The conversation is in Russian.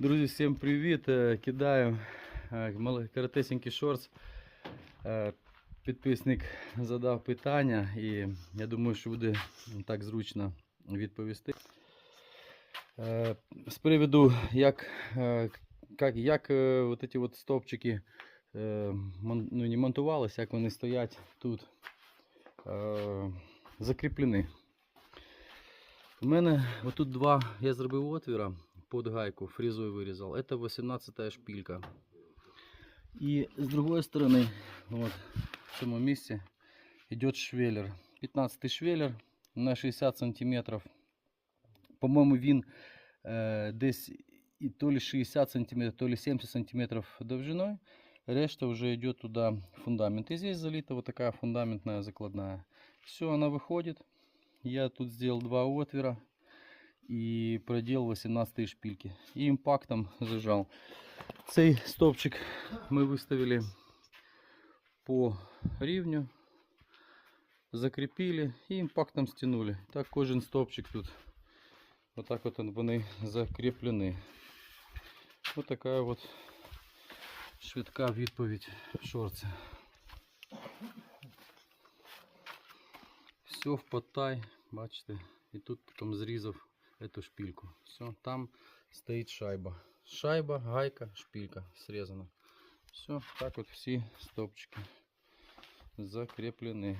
Друзі, всім привіт! Е, Кидаю е, коротесенький шортс. Е, Підписник задав питання і я думаю, що буде так зручно відповісти. З приводу, як, як, як от ці от стовпчики ну, не монтувалися, як вони стоять тут закріплені. У мене отут два, я зробив отвіра під гайку, фрезой вирізав. Это 18 шпилька. І з другої сторони, от, в цьому місці, йде швеллер. 15 швеллер на 60 сантиметрів. По-моєму, він е, десь і то ли 60 сантиметров, то ли 70 сантиметров довжиной. Решта уже идет туда фундамент. И здесь залита вот такая фундаментная закладная. Все, она выходит. Я тут сделал два отвера и проделал 18 шпильки. И импактом зажал. Цей стовпчик мы выставили по рівню, закрепили и импактом стянули. Так кожен стовпчик тут вот так вот вони закреплені. Вот такая вот швидка відповідь в шорці. Все в потай, бачите, і тут потім зрізав эту шпильку. Все, там стоїть шайба. Шайба, гайка, шпилька срезана. Все, так вот всі стопчики закреплені.